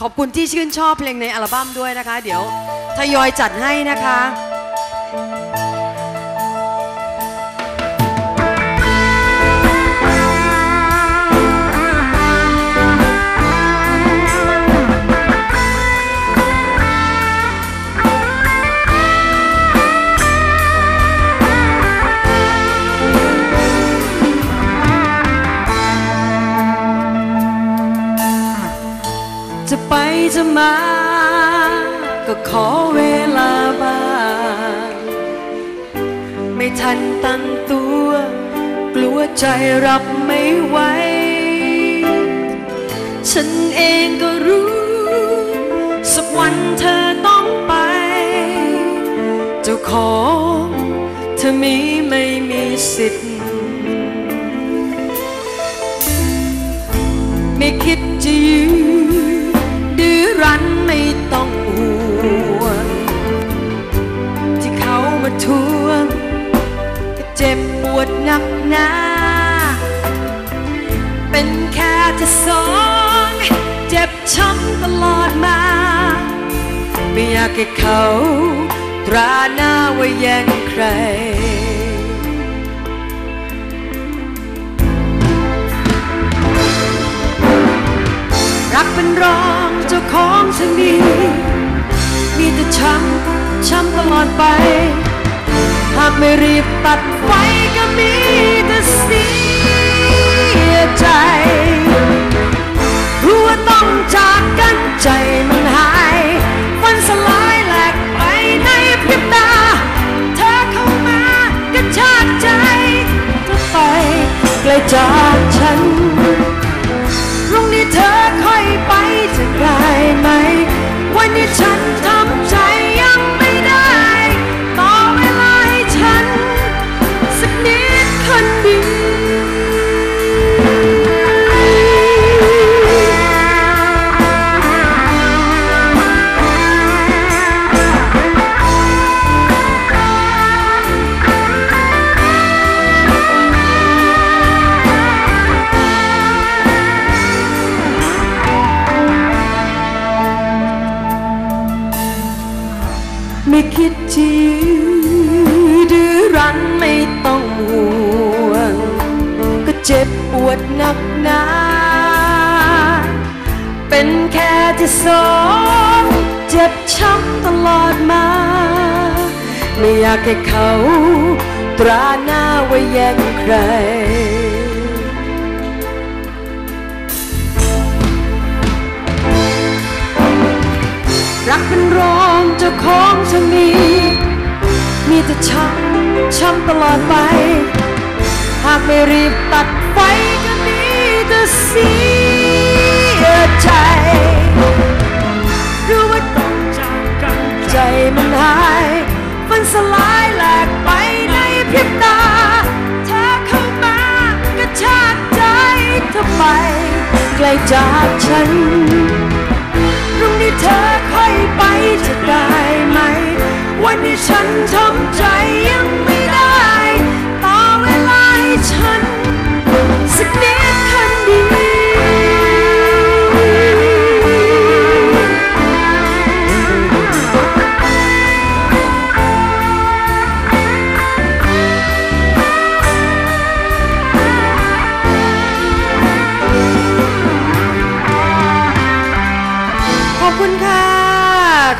ขอบคุณที่ชื่นชอบเพลงในอัลบั้มด้วยนะคะ เดี๋ยวทยอยจัดให้นะคะ จะไปจะมา ก็ขอเวลาบ้าง ไม่ทันตั้งตัว กลัวใจรับไม่ไหว ฉันเองก็รู้ สักวันเธอต้องไป เจ้าของเธอมีไม่มีสิทธิ์ ไม่คิดจะยื้อดื้อ รั้นไม่ต้องห่วง ที่เขามาทวงก็เจ็บปวดหนักหนา เป็นแค่ที่สอง เจ็บช้ำตลอดมา ไม่อยากให้เขาตราหน้าว่าแย่งใครรักเป็นรอง เจ้างฉันดีมีแต่ช้ำช้ำตลอดไป หากไม่รีบตัดไฟก็มีแต่เสียใจรู้ว่าต้องจากกันใจมันหายฝันสลายแหลกไปในพริบตา เธอเข้ามากระชากใจเธอไปไกลจากฉัน ไม่คิดจะยื้อดื้อรั้นไม่ต้องห่วง ก็เจ็บปวดหนักหนาเป็นแค่ที่สองเจ็บช้ำตลอดมา ไม่อยากให้เขาตราหน้าว่าแย่งใคร ลอดไป หากไม่รีบตัดไฟก็มีแต่เสียใจรู้ว่าต้องจากกันใจมันหายฝันสลายแหลกไปในพริบตาเธอเข้ามากระชากใจเธอไปไกลจากฉันพรุ่งนี้เธอค่อยไปจะได้ไหม วันนี้ฉันทำใจ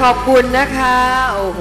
ขอบคุณนะคะ โอ้โห